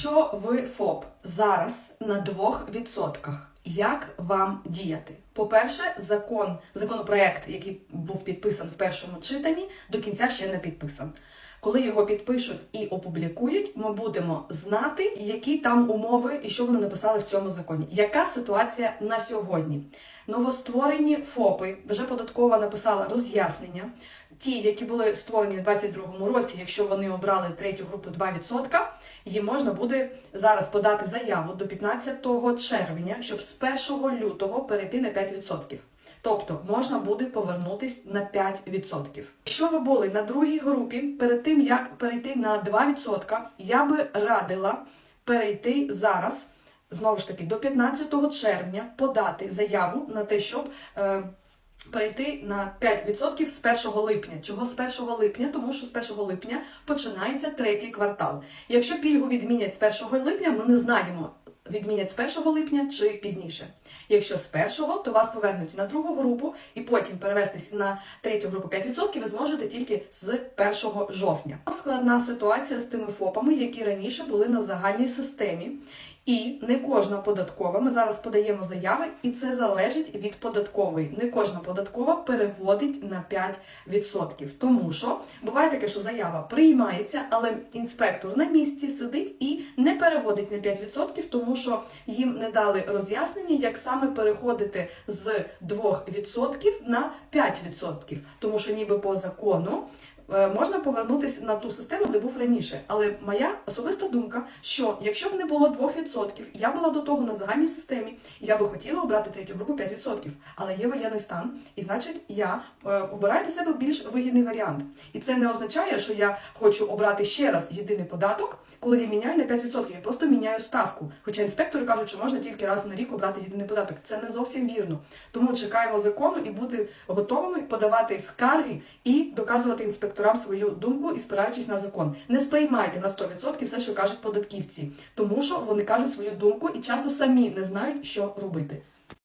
Що ви ФОП зараз на 2%? Як вам діяти? По-перше, закон, законопроект, який був підписан в першому читанні, до кінця ще не підписан. Коли його підпишуть і опублікують, ми будемо знати, які там умови і що вони написали в цьому законі. Яка ситуація на сьогодні? Новостворені ФОПи вже податкова написала роз'яснення. Ті, які були створені в 2022 році, якщо вони обрали третю групу 2%, їм можна буде зараз подати заяву до 15 червня, щоб з 1 лютого перейти на 5%. Тобто можна буде повернутись на 5%. Якщо ви були на другій групі, перед тим як перейти на 2%, я би радила перейти зараз, знову ж таки, до 15 червня подати заяву на те, щоб. Е, Перейти на 5% з 1 липня. Чого з 1 липня? Тому що з 1 липня починається третій квартал. Якщо пільгу відмінять з 1 липня, ми не знаємо, відмінять з 1 липня чи пізніше. Якщо з 1, то вас повернуть на другу групу і потім перевестись на третю групу 5% ви зможете тільки з 1 жовтня. Складна ситуація з тими ФОПами, які раніше були на загальній системі. І не кожна податкова, ми зараз подаємо заяви, і це залежить від податкової. Не кожна податкова переводить на 5%. Тому що буває таке, що заява приймається, але інспектор на місці сидить і не переводить на 5%, тому що їм не дали роз'яснення, як саме переходити з 2% на 5%. Тому що ніби по закону можна повернутися на ту систему, де був раніше. Але моя особиста думка, що якщо б не було 2%, я була до того на загальній системі, я би хотіла обрати третю групу 5%. Але є воєнний стан, і значить я е, обираю для себе більш вигідний варіант. І це не означає, що я хочу обрати ще раз єдиний податок, коли я міняю на 5%. Я просто міняю ставку. Хоча інспектори кажуть, що можна тільки раз на рік обрати єдиний податок. Це не зовсім вірно. Тому чекаємо закону і бути готовими подавати скарги і доказувати інспекторам свою думку і спираючись на закон. Не сприймайте на 100% все, що кажуть податківці, тому що вони кажуть свою думку і часто самі не знають, що робити.